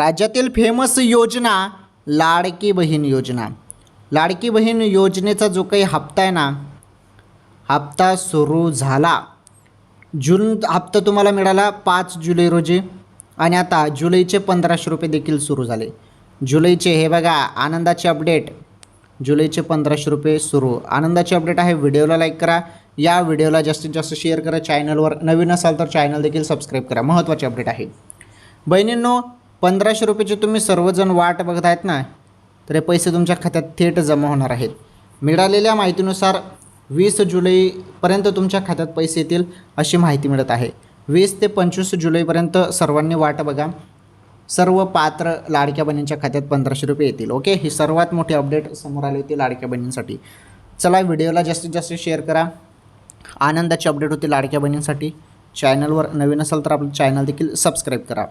राज्यातील फेमस योजना लाडकी बहीण योजना. लाडकी बहीण योजनेचा जो काही हप्ता आहे ना हप्ता सुरू झाला. जून हप्ता तुम्हाला मिळाला पाच जुलै रोजी आणि आता जुलैचे पंधराशे रुपये देखील सुरू झाले. जुलैचे हे बघा आनंदाचे अपडेट. जुलैचे पंधराशे रुपये सुरू. आनंदाचे अपडेट आहे व्हिडिओला लाईक करा. या व्हिडिओला जास्तीत जास्त शेअर करा. चॅनलवर नवीन असाल तर चॅनल देखील सबस्क्राईब करा. महत्त्वाचे अपडेट आहे. बहिणींनो पंधराशे रुपयाचे तुम्ही सर्वजण वाट बघत आहेत ना तर हे पैसे तुमच्या खात्यात थेट जमा होणार आहेत. मिळालेल्या माहितीनुसार वीस जुलैपर्यंत तुमच्या खात्यात पैसे येतील अशी माहिती मिळत आहे. वीस ते पंचवीस जुलैपर्यंत सर्वांनी वाट बघा. सर्व पात्र लाडक्या बहिणींच्या खात्यात पंधराशे रुपये येतील ओके? ही सर्वात मोठी अपडेट समोर आली होती लाडक्या बहिणींसाठी. चला व्हिडिओला जास्तीत जास्त शेअर करा. आनंदाची अपडेट होती लाडक्या बहिणींसाठी. चॅनलवर नवीन असाल तर आपलं चॅनल देखील सबस्क्राईब करा.